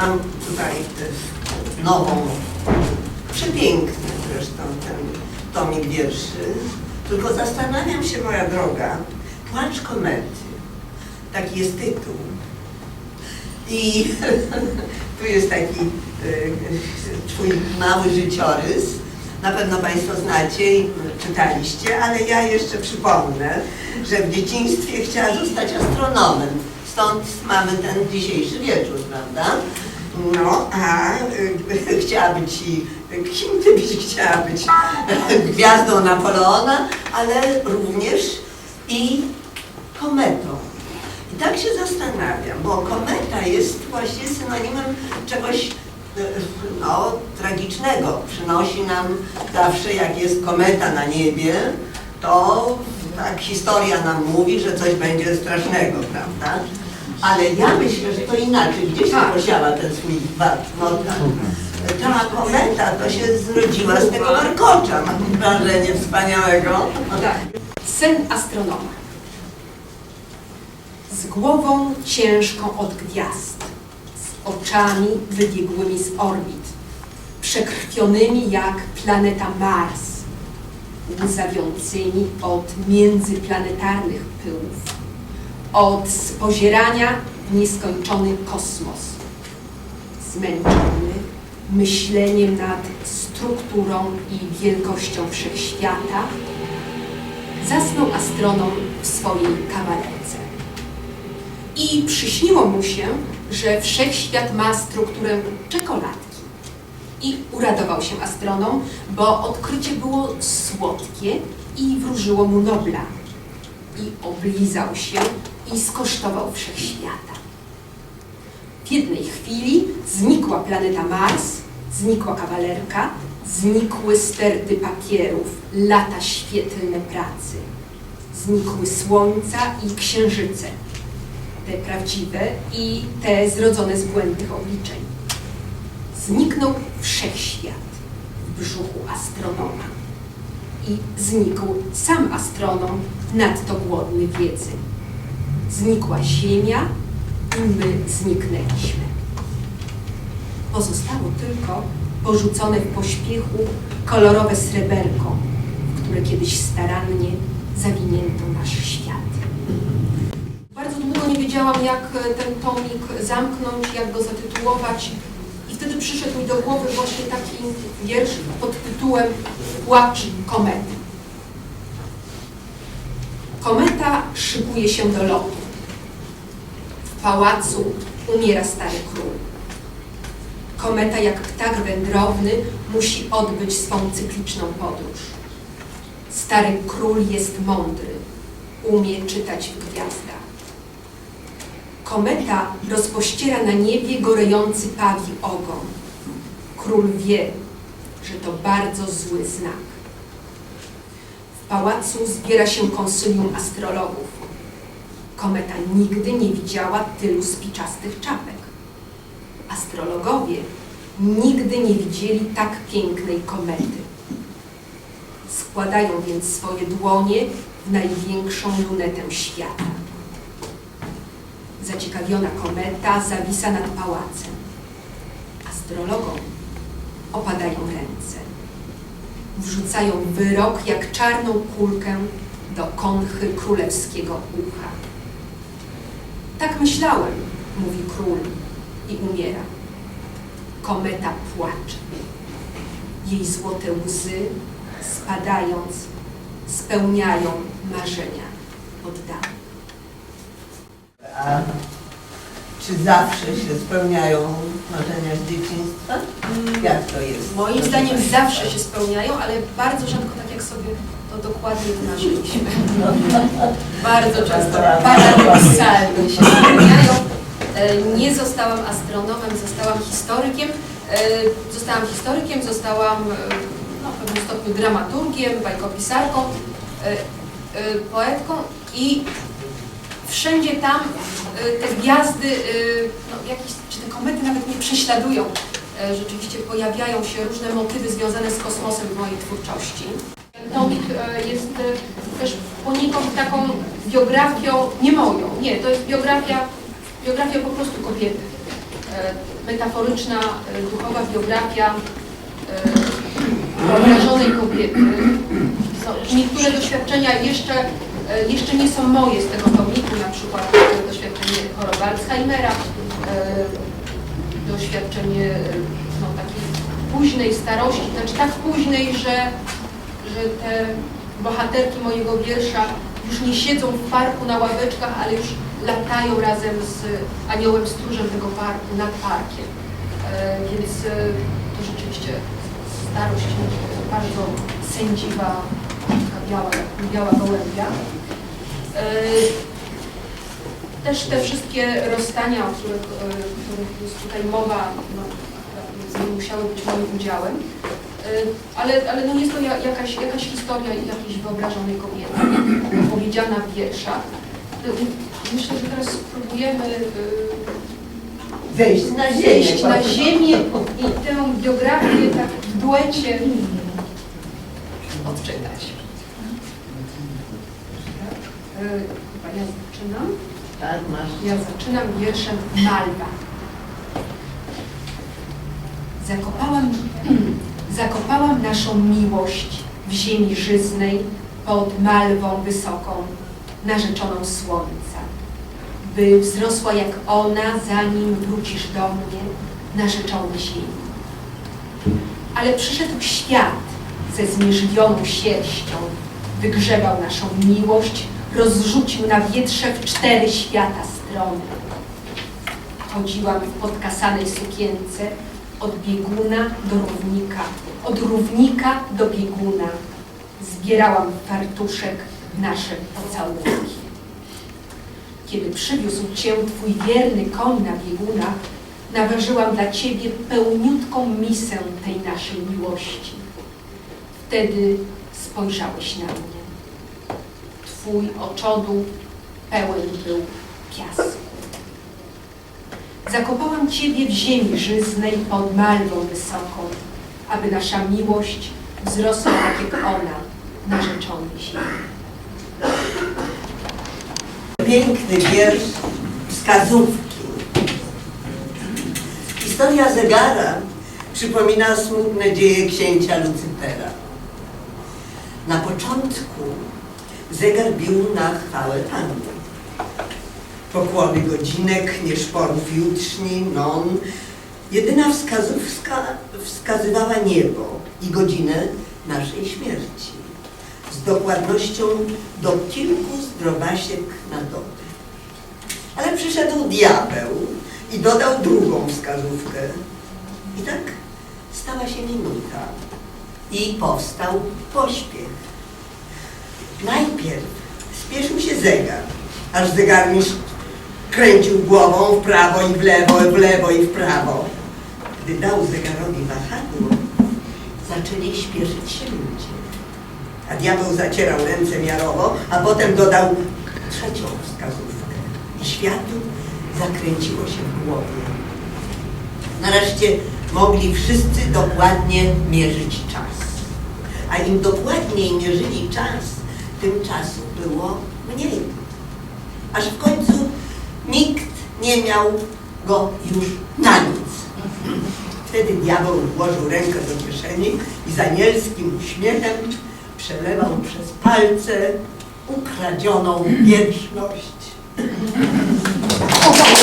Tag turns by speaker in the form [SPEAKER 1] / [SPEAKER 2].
[SPEAKER 1] Mam tutaj e, nową, przepiękny zresztą ten tomik wierszy. Tylko zastanawiam się, moja droga, Płacz komety. Taki jest tytuł. I tu jest taki y, twój mały życiorys. Na pewno Państwo znacie i czytaliście, ale ja jeszcze przypomnę, że w dzieciństwie chciała zostać astronomem. Stąd mamy ten dzisiejszy wieczór, prawda? No, a y, chciała być i kim ty byś chciała być? Gwiazdą Napoleona, ale również i kometą. I tak się zastanawiam, bo kometa jest właśnie synonimem czegoś e, no, tragicznego. Przynosi nam zawsze, jak jest kometa na niebie, to tak historia nam mówi, że coś będzie strasznego, prawda? Ale ja myślę, że to inaczej. Gdzieś tam posiała ten swój wad. No, tak. Ta kometa to się zrodziła z tego warkocza, mam wrażenie wspaniałego.
[SPEAKER 2] Tak. Sen astronoma. Z głową ciężką od gwiazd, z oczami wybiegłymi z orbit, przekrwionymi jak planeta Mars, łzawiącymi od międzyplanetarnych pyłów, od spozierania w nieskończony kosmos, zmęczony myśleniem nad strukturą i wielkością wszechświata, zasnął astronom w swojej kawalerce. I przyśniło mu się, że wszechświat ma strukturę czekoladki. I uradował się astronom, bo odkrycie było słodkie i wróżyło mu Nobla. I oblizał się i skosztował wszechświata. W jednej chwili znikła planeta Mars, znikła kawalerka, znikły sterty papierów, lata świetlne pracy. Znikły słońca i księżyce, te prawdziwe i te zrodzone z błędnych obliczeń. Zniknął wszechświat w brzuchu astronoma. I znikł sam astronom, nadto głodny wiedzy. Znikła Ziemia i my zniknęliśmy. Pozostało tylko porzucone w pośpiechu kolorowe sreberko, w które kiedyś starannie zawinięto nasz świat. Bardzo długo nie wiedziałam, jak ten tomik zamknąć, jak go zatytułować. I wtedy przyszedł mi do głowy właśnie taki wiersz pod tytułem Płacz komety. Kometa szykuje się do lotu. Pałacu umiera stary król. Kometa jak ptak wędrowny musi odbyć swą cykliczną podróż. Stary król jest mądry, umie czytać w gwiazdach. Kometa rozpościera na niebie gorejący pawi ogon. Król wie, że to bardzo zły znak. W pałacu zbiera się konsylium astrologów. Kometa nigdy nie widziała tylu spiczastych czapek. Astrologowie nigdy nie widzieli tak pięknej komety. Składają więc swoje dłonie w największą lunetę świata. Zaciekawiona kometa zawisa nad pałacem. Astrologom opadają ręce. Wrzucają wyrok jak czarną kulkę do konchy królewskiego ucha. Tak myślałem, mówi król i umiera. Kometa płacze. Jej złote łzy, spadając, spełniają marzenia oddane.
[SPEAKER 1] A czy zawsze się spełniają marzenia z dzieciństwa? Jak to jest?
[SPEAKER 2] Moim zdaniem zawsze się spełniają, ale bardzo rzadko tak jak sobie to dokładnie wymarzyliśmy. bardzo często, paradoksalnie się Nie zostałam astronomem, zostałam historykiem. E, Zostałam historykiem, zostałam e, no, w pewnym stopniu dramaturgiem, bajkopisarką, e, poetką i wszędzie tam te gwiazdy, no, jakieś, czy te komety nawet mnie prześladują. Rzeczywiście pojawiają się różne motywy związane z kosmosem w mojej twórczości. Tomik jest też poniekąd taką biografią, nie moją, nie, to jest biografia, biografia po prostu kobiety. metaforyczna, e, duchowa biografia e, wyobrażonej kobiety. Niektóre doświadczenia jeszcze, e, jeszcze nie są moje z tego tomiku, na przykład e, doświadczenie choroby Alzheimera, e, doświadczenie e, no, takiej późnej starości, znaczy tak późnej, że, że te bohaterki mojego wiersza już nie siedzą w parku na ławeczkach, ale już latają razem z aniołem stróżem tego parku nad parkiem. E, więc e, to rzeczywiście starość e, bardzo sędziwa, taka biała, biała gołębia. E, też te wszystkie rozstania, o których, których jest tutaj mowa, no, nie musiały być moim udziałem. Ale, ale no jest to ja- jakaś, jakaś historia jakiejś wyobrażonej kobiety, opowiedziana w wierszach. Myślę, że teraz spróbujemy y,
[SPEAKER 1] Wejść na ziemię.
[SPEAKER 2] na ziemię i tę biografię tak w duecie odczytać. Y, Chyba ja zaczynam.
[SPEAKER 1] Tak, masz.
[SPEAKER 2] Ja zaczynam wierszem Malwa. Zakopałam, zakopałam naszą miłość w ziemi żyznej pod malwą wysoką, narzeczoną słońca, by wzrosła jak ona, zanim wrócisz do mnie, narzeczony ziemi. Ale przyszedł świat ze zmierzwioną sierścią, wygrzebał naszą miłość, rozrzucił na wietrze w cztery świata strony. Chodziłam w podkasanej sukience od bieguna do równika, od równika do bieguna. Zbierałam fartuszek nasze pocałunki. Kiedy przywiózł cię twój wierny koń na biegunach, naważyłam dla ciebie pełniutką misę tej naszej miłości. Wtedy spojrzałeś na mnie. Twój oczodół pełen był piasku. Zakopałam Ciebie w ziemi żyznej pod malwą wysoką, aby nasza miłość wzrosła tak jak ona, narzeczony ziemi.
[SPEAKER 1] Piękny wiersz wskazówki. Historia zegara przypomina smutne dzieje księcia Lucypera. Na początku zegar bił na chwałę Panu. Pokłony godzinek, nieszporów jutrzni, non. Jedyna wskazówka wskazywała niebo i godzinę naszej śmierci. Z dokładnością do kilku zdrowasiek na dobę. Ale przyszedł diabeł i dodał drugą wskazówkę. I tak stała się minuta i powstał pośpiech. Najpierw spieszył się zegar, aż zegarmistrz kręcił głową w prawo i w lewo, w lewo i w prawo. Gdy dał zegarowi wahadło, zaczęli śpieszyć się ludzie. A diabeł zacierał ręce miarowo, a potem dodał trzecią wskazówkę. I światu zakręciło się w głowie. Nareszcie mogli wszyscy dokładnie mierzyć czas. A im dokładniej mierzyli czas, tym czasu było mniej. Aż w końcu nikt nie miał go już na nic. Wtedy diabeł włożył rękę do kieszeni i z anielskim uśmiechem przelewał przez palce ukradzioną wieczność.